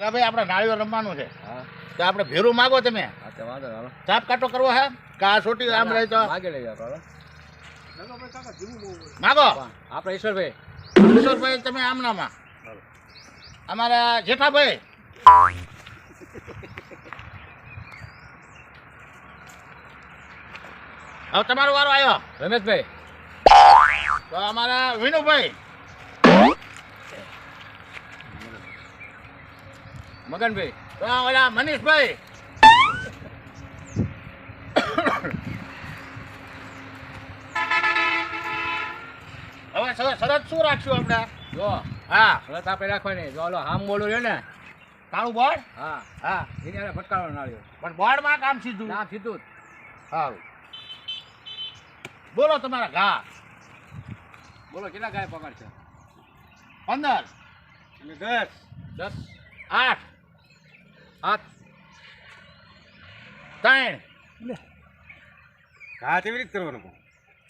ભાઈ આપણે નાળિયેર રમવાનું છે. તો આપણે ભેરું માગો તમે. નહીં, કાટો કરવો હે? કા સોટી આમ રહી તો માગે લઈ હાલો. માગો. આપણે ઈશ્વરભાઈ. ઈશ્વરભાઈ તમે આમ નામાં અમારા જેઠાભાઈ. હવે તમારો વારો આવ્યો. રમેશભાઈ. તો અમારા વિનુભાઈ. મગનભાઈ તો ઓલા મનીષભાઈ. હવે શરત શું રાખશું આપણે જો હા. શરત આપણે રાખવાની. જો ઓલો હામ બોલું છે ને. કાળું બોર્ડ હા. હા. એની હારે ફટકારો નાળ્યો. પણ બોર્ડમાં કામ સીધું? ના સીધું. સારું બોલો તમારા ઘા. બોલો કેટલા ગાય પકડ છે? પંદર. દસ. દસ. આઠ. સાત ત્રણ. ઘા કેવી રીતે કરવાનો પણ?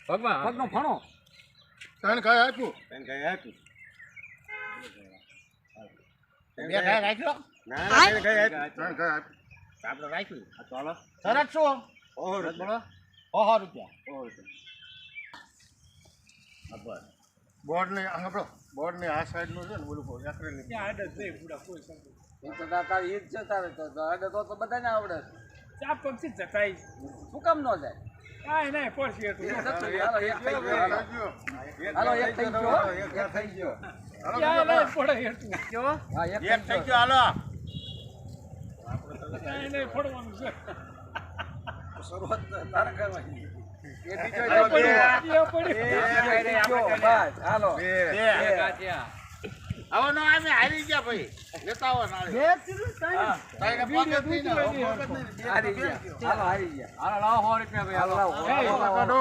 પગમાં પગનો ફણો ત્રણ ઘા આપ્યું. તને ખાય આપ્યું. બે ઘા રાખ્યો? ના તને કઈ આપ્યું. ત્રણ ઘા આપ્યું. આપણે રાખ્યું. હા, તો હાલો. શરત શું ઓહો બોલો. ઓહો રૂપિયા. ઓહો રૂપિયા. બોર્ડ ને આપણો બોર્ડ ને આ સાઈડનું છે ને બોલું એકરેલી એ તો તાર- તારી ઈજ છે તારે તો તો તો તો બધાને આવડે ચાપ પક્ષી જતાઈ શું કામ ન જાય કાંઈ નહીં પડશે એટલું. હાલો એક થઈ ગયો હાલો. એક થઈ ગયો એક થઈ ગયો ક્યાંય નહીં પડે એટલું. હા એક થઈ ગયો હાલો ક્યાંય નહીં પડવાનું છે. શરૂઆત તારે કરવાની એ બીજો હાલો, બે. ગયો. ક્યાં પડે? એ બીજો, બસ, હાલો બે. હવે નો અમે હારી ગયા ભાઈ. લેતા આવો. તાઈને નહીં ને. હારી ગયા. હાલો હારી ગયા. હાલો લાવો સો રૂપિયા ભાઈ હાલો. લાવો હાલો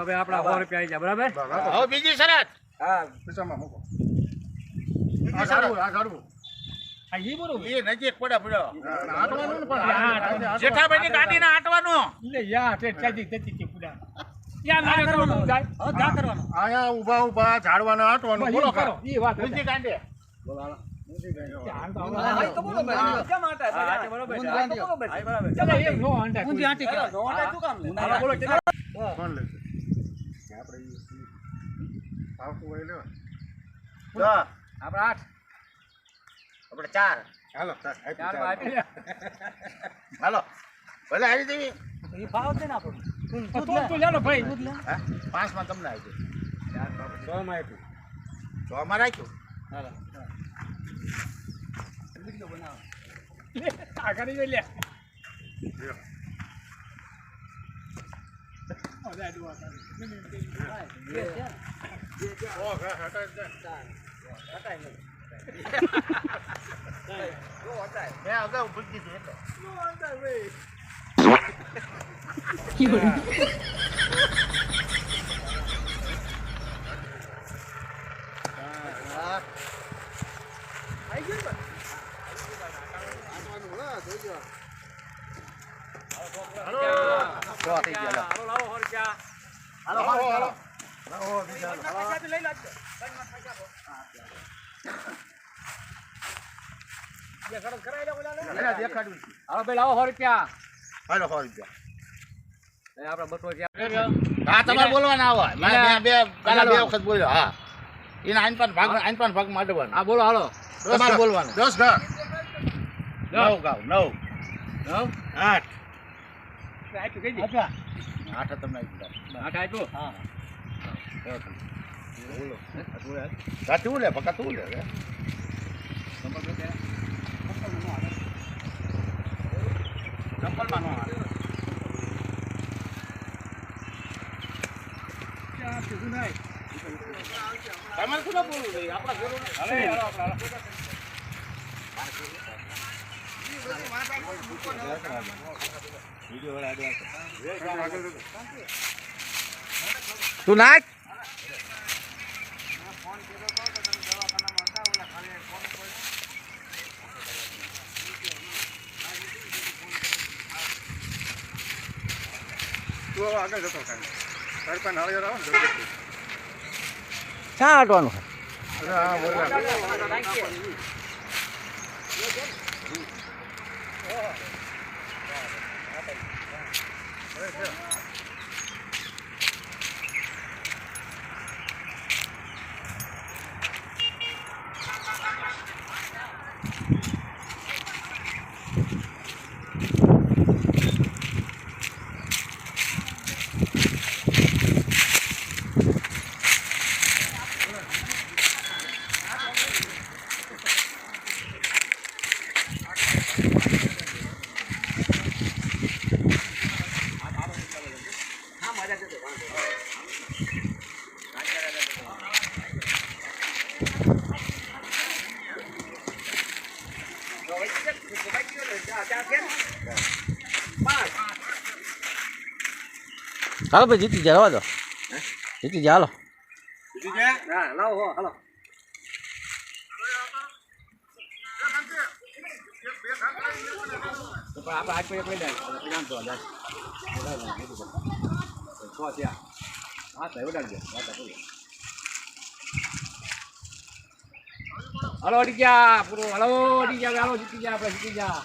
હવે આપણા સો રૂપિયા આવી ગયા બરાબર? હવે બીજી શરત. હા. બીજી શરત. આ ઈ આ પડ્યો આટવાનું ને જેઠાભાઈની ગાડીને આટવાનું. લે યા તે ચાજી જતી હતી પૂડા યા ના કરવાનું. જાય જા કરવાનું આયા ઊભા ઊભા ઝાડવાના આટવાનું બોલો કરો. ઈ વાત છે. છે? ઊંધું છે. છે. છે. નો આપણે આઠ. આપણે ચાર. હાલો. હાલો. ભલે આવી દેવી તો તો તો ચાલો ભાઈ. હા? પાંચમાં તમને આવી સો માં આપ્યું. છમાં રાખ્યું. મેં અગાઉ પૂછી દીધું એટલે છે. હાલો, ભાઈ, લાવો સો રૂપિયા. હાલો સો રૂપિયા આપણે બસો રૂપિયા. હા તમારે બોલવાના આવો બે પેલા બે વખત બોલ્યો હા. એના આઈન ભાગ આઈન ભાગ માંડવાનું. હા, બોલો, હાલો. તમારે બોલવાનું. દસ ઘર. નવ ગાવ નવ. નવ? આઠ. આપ્યું કહી દે. આઠ તમને. આઠ આપ્યું? હા. તું લે પકા તું લે. ચંપલમાં નો નહીં. તમારે શું બોલવું જોઈએ? આપણા હાલો. તું નાચ તું હવે આગળ જતો થાય. તારી પાસે નાળિયેર આવે ને ક્યાં હટવાનું છે? હા બોલા હાલો ભાઈ જીતી જાય રવા દો જીતી જાય હાલો હા લાવો હો હાલો આપણે આજ પછી પડી જાય પછી આમ જોવા જાય છ થયા હા તો ઉડાડી દે વાત હલો અડી ગયા પૂરો. હલો અડી ગયા હાલો જીતી ગયા આપણે જીતી ગયા.